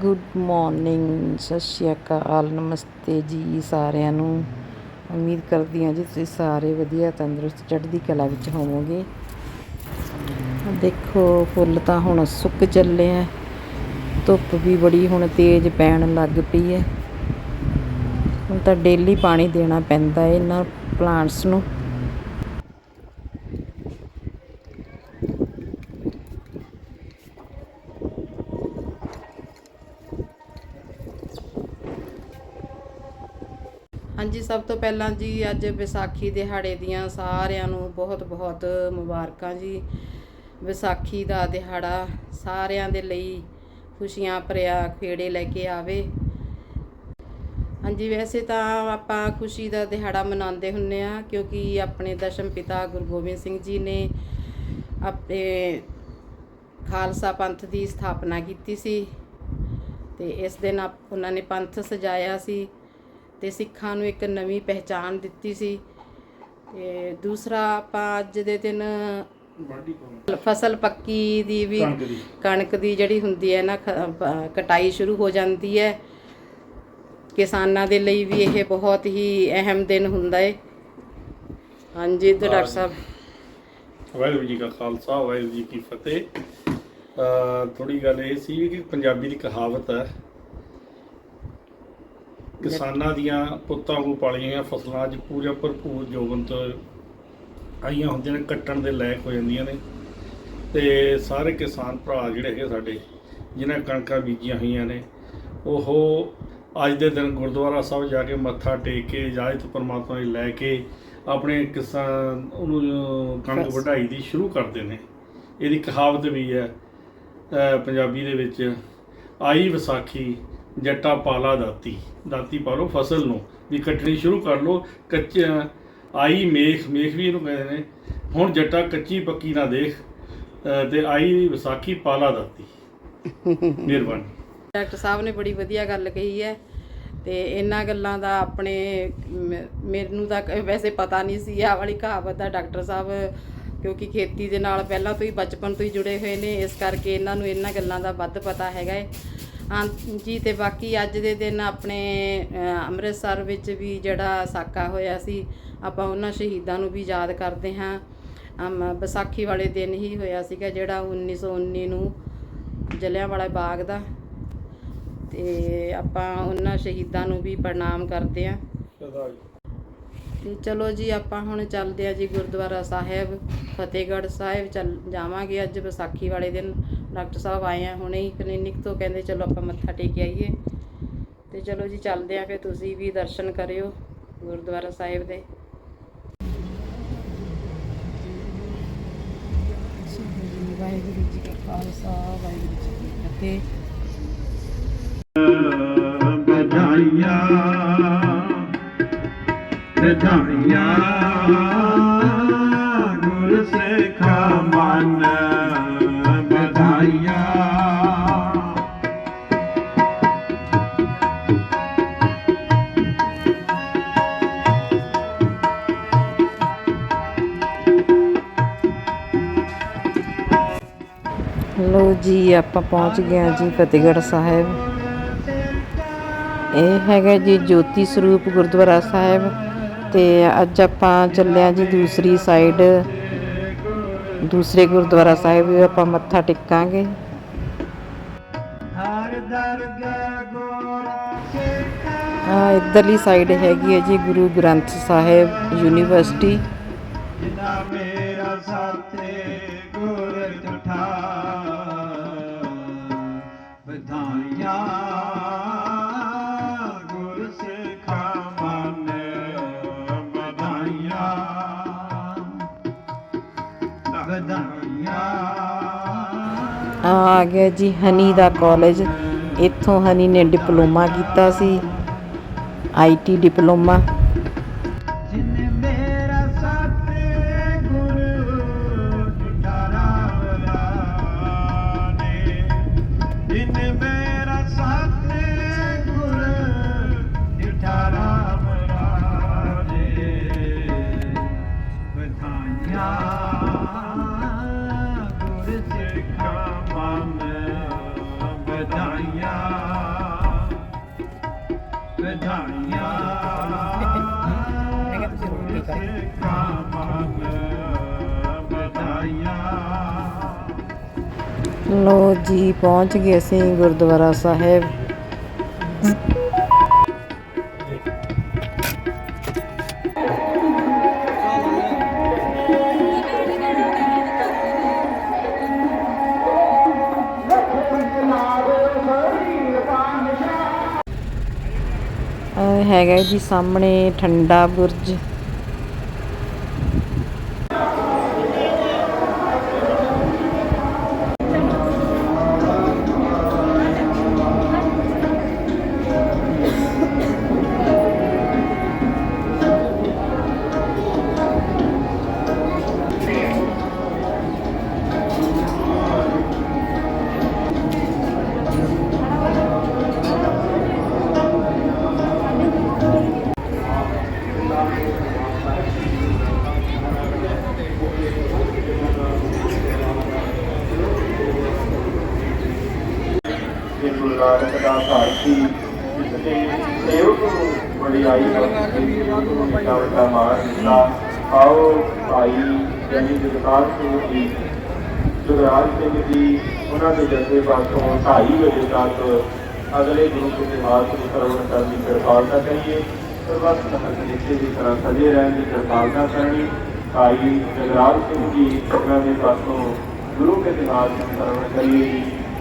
Good morning ਸਤਿ ਸ਼੍ਰੀ ਅਕਾਲ, ਨਮਸਤੇ ਜੀ ਸਾਰਿਆਂ ਨੂੰ। ਉਮੀਦ ਕਰਦੀ ਹਾਂ ਜੀ ਤੁਸੀਂ ਸਾਰੇ ਵਧੀਆ, ਤੰਦਰੁਸਤ, ਚੜ੍ਹਦੀ ਕਲਾ ਵਿੱਚ ਹੋਵੋਗੇ। ਦੇਖੋ, ਫੁੱਲ ਤਾਂ ਹੁਣ ਸੁੱਕ ਚੱਲੇ ਆ। ਧੁੱਪ ਵੀ ਬੜੀ ਹੁਣ ਤੇਜ਼ ਪੈਣ ਲੱਗ ਪਈ ਹੈ। ਹੁਣ ਤਾਂ ਡੇਲੀ ਪਾਣੀ ਦੇਣਾ ਪੈਂਦਾ ਹੈ ਇਹਨਾਂ ਪਲਾਂਟਸ ਨੂੰ ਹਾਂਜੀ ਸਭ ਤੋਂ ਪਹਿਲਾਂ ਜੀ, ਅੱਜ ਵਿਸਾਖੀ ਦਿਹਾੜੇ ਦੀਆਂ ਸਾਰਿਆਂ ਨੂੰ ਬਹੁਤ-ਬਹੁਤ ਮੁਬਾਰਕਾਂ ਜੀ। ਵਿਸਾਖੀ ਦਾ ਦਿਹਾੜਾ ਸਾਰਿਆਂ ਦੇ ਲਈ ਖੁਸ਼ੀਆਂ ਭਰਿਆ ਖੇੜੇ ਲੈ ਕੇ ਆਵੇ। ਹਾਂਜੀ, ਵੈਸੇ ਤਾਂ ਆਪਾਂ ਖੁਸ਼ੀ ਦਾ ਦਿਹਾੜਾ ਮਨਾਉਂਦੇ ਹੁੰਨੇ ਆ, ਕਿਉਂਕਿ ਆਪਣੇ ਦਸ਼ਮ ਪਿਤਾ ਗੁਰੂ ਗੋਬਿੰਦ ਸਿੰਘ ਜੀ ਨੇ ਆਪਣੇ ਖਾਲਸਾ ਪੰਥ ਦੀ ਸਥਾਪਨਾ ਕੀਤੀ ਸੀ। ਤੇ ਇਸ ਦਿਨ ਆਪ- ਉਹਨਾਂ ਨੇ ਪੰਥ ਸਜਾਇਆ ਸੀ। ਤੇ ਸਿੱਖਾਂ ਨੂੰ ਇੱਕ ਨਵੀਂ ਪਹਿਚਾਣ ਦਿੱਤੀ ਸੀ। ਤੇ ਦੂਸਰਾ ਆਪਾਂ ਅੱਜ ਦੇ ਦਿਨ ਫਸਲ ਪੱਕੀ ਦੀ ਵੀ ਕਣਕ ਦੀ। ਜਿਹੜੀ ਹੁੰਦੀ ਹੈ ਨਾ ਕਟਾਈ ਸ਼ੁਰੂ ਹੋ ਜਾਂਦੀ ਹੈ। ਕਿਸਾਨਾਂ ਦੇ ਲਈ ਵੀ ਇਹ ਬਹੁਤ ਹੀ ਅਹਿਮ ਦਿਨ ਹੁੰਦਾ ਹੈ ਹਾਂਜੀ ਤੇ ਡਾਕਟਰ ਸਾਹਿਬ। ਵਾਹਿਗੁਰੂ ਜੀ ਕਾ ਖਾਲਸਾ ਵਾਹਿਗੁਰੂ ਜੀ ਕੀ ਫਤਿਹ। ਥੋੜੀ ਗੱਲ ਇਹ ਸੀ ਕਿ ਪੰਜਾਬੀ ਦੀ ਕਹਾਵਤ ਹੈ ਕਿਸਾਨਾਂ ਦੀਆਂ ਪੁੱਤਾਂ ਨੂੰ ਪਾਲੀਆਂ ਫਸਲਾਂ 'ਚ ਪੂਰਾ ਭਰਪੂਰ ਜੋਗਨ ਤੋਂ ਆਈਆਂ ਹੁੰਦੀਆਂ ਨੇ ਕੱਟਣ ਦੇ ਲਾਇਕ ਹੋ ਜਾਂਦੀਆਂ ਨੇ। ਤੇ ਸਾਰੇ ਕਿਸਾਨ ਭਰਾ ਜਿਹੜੇ ਹੈਗੇ ਸਾਡੇ ਜਿਨ੍ਹਾਂ ਕਣਕਾਂ ਬੀਜੀਆਂ ਹੋਈਆਂ ਨੇ ਉਹ ਅੱਜ ਦੇ ਦਿਨ ਗੁਰਦੁਆਰਾ ਸਾਹਿਬ ਜਾ ਕੇ ਮੱਥਾ ਟੇਕ ਕੇ ਇਜਾਜ਼ਤ ਪਰਮਾਤਮਾ ਦੀ ਲੈ ਕੇ ਆਪਣੇ ਕਿਸਾਨ ਉਹਨੂੰ ਕਣਕ ਵਢਾਈ ਦੀ ਸ਼ੁਰੂ ਕਰਦੇ ਨੇ। ਇਹਦੀ ਕਹਾਵਤ ਵੀ ਹੈ ਪੰਜਾਬੀ ਦੇ ਵਿੱਚ ਆਈ ਵਿਸਾਖੀ ਜੱਟਾ ਪਾਲਾ ਦਾਤੀ। ਦਾਤੀ ਪਾਲੋ ਫਸਲ ਨੂੰ। ਵੀ ਕੱਟਣੀ ਸ਼ੁਰੂ ਕਰ ਲੋ ਕੱਚੇ, ਆਈ ਮੇਖ ਮੇਖ ਵੀ ਇਹਨੂੰ ਕਹਿੰਦੇ ਨੇ। ਹੁਣ ਜੱਟਾ ਕੱਚੀ ਪੱਕੀ ਨਾ ਦੇਖ। ਤੇ ਆਈ ਵਿਸਾਖੀ ਪਾਲਾ ਦਾਤੀ। ਮਿਹਰਬਾਨੀ। ਡਾਕਟਰ ਸਾਹਿਬ ਨੇ ਬੜੀ ਵਧੀਆ ਗੱਲ ਕਹੀ ਹੈ। ਤੇ ਇਹਨਾਂ ਗੱਲਾਂ ਦਾ ਆਪਣੇ ਮੈਨੂੰ ਤਾਂ ਵੈਸੇ ਪਤਾ ਨਹੀਂ ਸੀ। ਆਹ ਵਾਲੀ ਕਹਾਵਤ ਦਾ ਡਾਕਟਰ ਸਾਹਿਬ, ਕਿਉਂਕਿ ਖੇਤੀ ਦੇ ਨਾਲ ਪਹਿਲਾਂ ਤੋਂ ਹੀ ਬਚਪਨ ਤੋਂ ਹੀ ਜੁੜੇ ਹੋਏ ਨੇ। ਇਸ ਕਰਕੇ ਇਹਨਾਂ ਨੂੰ ਇਹਨਾਂ ਗੱਲਾਂ ਦਾ ਵੱਧ ਪਤਾ ਹੈਗਾ ਹੈ। ਜੀ ਤੇ ਬਾਕੀ ਅੱਜ ਦੇ ਦਿਨ ਆਪਣੇ ਅੰਮ੍ਰਿਤਸਰ ਵਿੱਚ ਵੀ ਜਿਹੜਾ ਸਾਕਾ ਹੋਇਆ ਸੀ, ਆਪਾਂ ਉਹਨਾਂ ਸ਼ਹੀਦਾਂ ਨੂੰ ਵੀ ਯਾਦ ਕਰਦੇ ਹਾਂ। ਵਿਸਾਖੀ ਵਾਲੇ ਦਿਨ ਹੀ ਹੋਇਆ ਸੀਗਾ ਜਿਹੜਾ 1919 ਨੂੰ ਜਲਿਆਂਵਾਲਾ ਬਾਗ ਦਾ। ਤੇ ਆਪਾਂ ਉਹਨਾਂ ਸ਼ਹੀਦਾਂ ਨੂੰ ਵੀ ਪ੍ਰਣਾਮ ਕਰਦੇ ਆਂ ਤੇ ਚਲੋ ਜੀ, ਆਪਾਂ ਹੁਣ ਚੱਲਦੇ ਆ ਜੀ ਗੁਰਦੁਆਰਾ ਸਾਹਿਬ, ਫਤਿਹਗੜ੍ਹ ਸਾਹਿਬ ਚੱਲ ਜਾਵਾਂਗੇ ਅੱਜ ਵਿਸਾਖੀ ਵਾਲੇ ਦਿਨ। ਡਾਕਟਰ ਸਾਹਿਬ ਆਏ ਆ ਹੁਣੇ ਹੀ ਕਲੀਨਿਕ ਤੋਂ ਕਹਿੰਦੇ ਚਲੋ ਆਪਾਂ ਮੱਥਾ ਟੇਕ ਆਈਏ। ਤੇ ਚਲੋ ਜੀ ਚੱਲਦੇ ਆ ਫਿਰ ਤੁਸੀਂ ਵੀ ਦਰਸ਼ਨ ਕਰਿਓ ਗੁਰਦੁਆਰਾ ਸਾਹਿਬ ਦੇ। ਵਾਹਿਗੁਰੂ ਜੀ ਕਾ ਖਾਲਸਾ ਵਾਹਿਗੁਰੂ ਜੀ ਕੀ ਫਤਿਹ। ਵਧਾਈਆਂ ਵਧਾਈਆਂ ਲੋ ਜੀ, ਆਪਾਂ ਪਹੁੰਚ ਗਏ ਹਾਂ ਜੀ ਫਤਿਹਗੜ੍ਹ ਸਾਹਿਬ। ਇਹ ਹੈਗਾ ਜੀ ਜੋਤੀ ਸਰੂਪ ਗੁਰਦੁਆਰਾ ਸਾਹਿਬ ਤੇ ਅੱਜ ਆਪਾਂ ਚੱਲਿਆ ਜੀ ਦੂਸਰੀ ਸਾਈਡ ਦੂਸਰੇ ਗੁਰਦੁਆਰਾ ਸਾਹਿਬ ਵੀ ਆਪਾਂ ਮੱਥਾ ਟੇਕਾਂਗੇ। ਹਰ ਆ, ਇਧਰਲੀ ਸਾਈਡ ਹੈਗੀ ਹੈ ਜੀ ਗੁਰੂ ਗ੍ਰੰਥ ਸਾਹਿਬ ਯੂਨੀਵਰਸਿਟੀ। ਜਿਨਾ ਮੇਰਾ ਸਾਥੇ ਗੁਰ ਤੁਠਾ ਆ ਗਿਆ ਜੀ ਹਨੀ ਦਾ ਕਾਲਜ ਇੱਥੋਂ ਹਨੀ ਨੇ ਡਿਪਲੋਮਾ ਕੀਤਾ ਸੀ। IT diploma. ਲੋ ਜੀ ਪਹੁੰਚ ਗਏ ਅਸੀਂ ਗੁਰਦੁਆਰਾ ਸਾਹਿਬ। ਹੈਗਾ ਜੀ ਸਾਹਮਣੇ ਠੰਡਾ ਬੁਰਜ। ਨਾਨਕ ਦਾ ਘਰ ਸੀ ਜਿਸਨੇ ਸੇਵਕ ਨੂੰ ਵਡਿਆਈ ਬਖਸ਼ੀ ਦਾ ਵੱਡਾ ਮਾਣ ਦਿੱਤਾ ਆਓ ਭਾਈ ਜਨੀ ਜਗਤਾਰ ਸਿੰਘ ਜੀ, ਜਗਰਾਜ ਸਿੰਘ ਜੀ, ਉਹਨਾਂ ਦੇ ਜੱਥੇ ਪਾਸੋਂ 2:30 ਵਜੇ ਤੱਕ ਅਗਲੇ ਗੁਰੂ ਕੇ ਇਤਿਹਾਸ ਨੂੰ ਸਰਵਣ ਕਰਨ ਦੀ ਕਿਰਪਾਲਤਾ ਕਰੀਏ। ਸਰਬੱਤ ਸਹਿਜੇ ਦੀ ਤਰ੍ਹਾਂ ਸਜੇ ਰਹਿਣ ਦੀ ਕਿਰਪਾਲਤਾ ਕਰਨੀ। ਭਾਈ ਜਗਰਾਜ ਸਿੰਘ ਜੀ, ਉਹਨਾਂ ਦੇ ਪਾਸੋਂ ਗੁਰੂ ਕੇ ਇਤਿਹਾਸ ਨੂੰ ਸਰਵਣ ਕਰੀਏ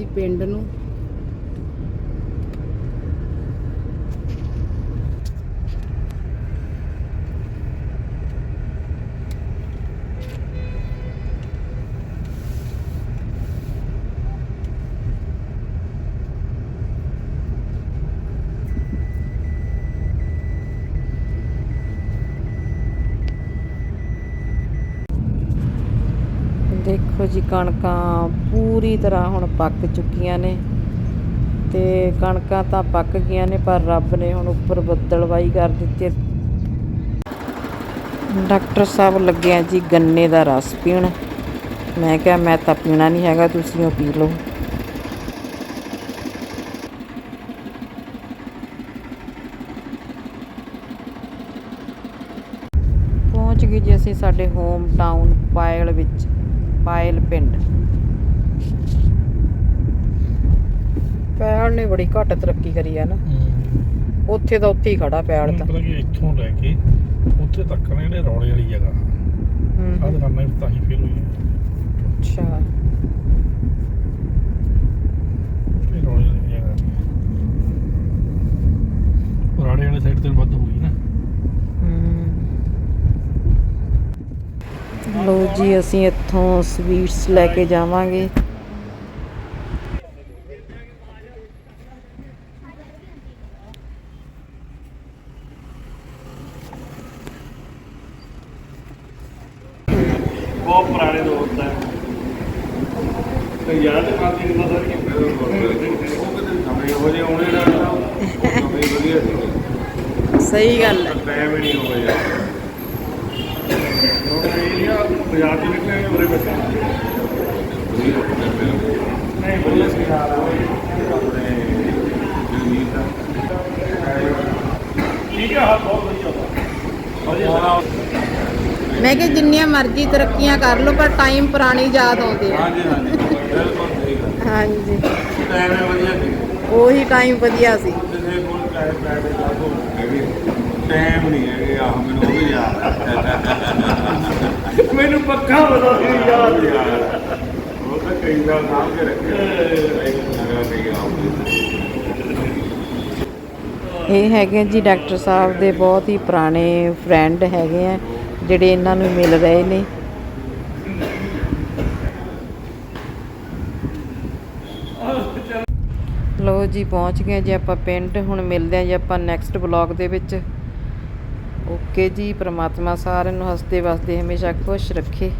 ਜੀ ਪਿੰਡ ਨੂੰ ਦੇਖੋ ਜੀ ਕਣਕਾਂ ਪੂਰੀ ਤਰ੍ਹਾਂ ਹੁਣ ਪੱਕ ਚੁੱਕੀਆਂ ਨੇ ਤੇ ਕਣਕਾਂ ਤਾਂ ਪੱਕ ਗਈਆਂ ਨੇ, ਪਰ ਰੱਬ ਨੇ ਹੁਣ ਉੱਪਰ ਬੱਦਲਵਾਈ ਕਰ ਦਿੱਤੀ ਡਾਕਟਰ ਸਾਹਿਬ ਲੱਗਿਆ ਜੀ ਗੰਨੇ ਦਾ ਰਸ ਪੀਣ। ਮੈਂ ਕਿਹਾ, ਮੈਂ ਤਾਂ ਪੀਣਾ ਨਹੀਂ ਹੈਗਾ, ਤੁਸੀਂ ਉਹ ਪੀ ਲਓ। ਪਹੁੰਚ ਗਏ ਜੀ ਅਸੀਂ ਸਾਡੇ ਹੋਮ ਟਾਊਨ ਪਾਇਲ ਵਿੱਚ। ਪਾਇਲ ਪਿੰਡ। ਪੈਲ ਨੇ ਬੜੀ ਘੱਟ ਤਰੱਕੀ ਕਰੀ ਆ ਨਾ। ਉੱਥੇ ਤਾਂ ਉੱਥੇ ਹੀ ਖੜਾ ਪੈਲ ਤਾਂ। ਮਤਲਬ ਕਿ ਇੱਥੋਂ ਲੈ ਕੇ ਉੱਥੇ ਤੱਕ ਨੇ ਜਿਹੜੇ ਰੌਲੇ ਵਾਲੀ ਜਗ੍ਹਾ। ਹੂੰ, ਦੁਕਾਨਾਂ ਵੀ ਤਾਂ ਹੀ ਫੇਲ ਹੋਈ ਹੈ। ਅੱਛਾ। ਇਹ ਰੌਲੇ ਵਾਲੀ ਜਗ੍ਹਾ। ਪੁਰਾਣੇ ਵਾਲੇ ਸਾਈਡ ਤੇ ਵੱਧ ਹੋਈ ਨਾ ਲੋ ਜੀ ਅਸੀਂ ਇੱਥੋਂ ਸਵੀਟਸ ਲੈ ਕੇ ਜਾਵਾਂਗੇ। ਬਹੁਤ ਪੁਰਾਣੇ ਦੋਸਤ ਹੈ ਤੇ ਯਾਦ ਕਰਦੀ ਨਹੀਂ ਮਤਲਬ ਕਿ ਉਹ ਕਿਤੇ ਨਵੇਂ ਹੋ ਜੇ ਆਉਣੇ ਨਾ ਨਵੇਂ ਵਧੀਆ ਸੀ। ਸਹੀ ਗੱਲ ਹੈ। ਟਾਈਮ ਹੀ ਨਹੀਂ ਹੋ ਗਿਆ। ਉਹ ਏਰੀਆ ਬਾਜ਼ਾਰ ਚ ਨਿਕਲੇ ਉਰੇ ਬੈਠੇ? ਨਹੀਂ ਵਧੀਆ ਸੀ ਯਾਰ ਆਪਣੇ ਜਗਨੀਤ ਦਾ। ਠੀਕ ਹੈ ਹਾਂ ਬਹੁਤ ਵਧੀਆ ਵਾ। ਵਧੀਆ ਮੈਂ ਕਿ ਜਿੰਨੀਆਂ ਮਰਜ਼ੀ ਤਰੱਕੀਆਂ ਕਰ ਲਓ ਪਰ ਟਾਈਮ ਪੁਰਾਣੀ ਯਾਦ ਆਉਂਦੇ ਆ ਹਾਂਜੀ ਹਾਂਜੀ ਬਿਲਕੁਲ ਸਹੀ ਗੱਲ ਹਾਂਜੀ। ਟਾਈਮ ਹੈ ਵਧੀਆ ਸੀ। ਉਹੀ ਟਾਈਮ ਵਧੀਆ ਸੀ। ਕਿਸੇ ਕੋਲ ਟਾਈਮ ਟਾਈਮ ਦੇ ਲਾਗੋ ਹੈਗੇ ਟਾਈਮ ਨਹੀਂ ਹੈਗੇ ਆਹ ਮੈਨੂੰ ਉਹ ਵੀ ਯਾਦ ਹੈ। ਮੈਨੂੰ ਪੱਕਾ ਪਤਾ ਸੀ ਯਾਦ ਯਾਰ ਉਹ ਤਾਂ ਕਈ ਸਾਲ ਸਾਂਭ ਕੇ ਰੱਖਿਆ। ਇੱਕ ਇਹ ਹੈਗੇ ਜੀ ਡਾਕਟਰ ਸਾਹਿਬ ਦੇ ਬਹੁਤ ਹੀ ਪੁਰਾਣੇ ਫਰੈਂਡ ਹੈਗੇ ਆ ਜਿਹੜੇ ਇਹਨਾਂ ਨੂੰ ਮਿਲ ਰਹੇ ਨੇ। ਲੋ ਜੀ ਪਹੁੰਚ ਗਏ ਜੀ ਆਪਾਂ ਪਿੰਡ ਹੁਣ ਮਿਲਦੇ ਹਾਂ ਜੀ ਆਪਾਂ ਨੈਕਸਟ ਵਲੌਗ ਦੇ ਵਿੱਚ। ਓਕੇ ਜੀ ਪ੍ਰਮਾਤਮਾ ਸਾਰਿਆਂ ਨੂੰ ਹੱਸਦੇ ਵਸਦੇ ਹਮੇਸ਼ਾ ਖੁਸ਼ ਰੱਖੇ।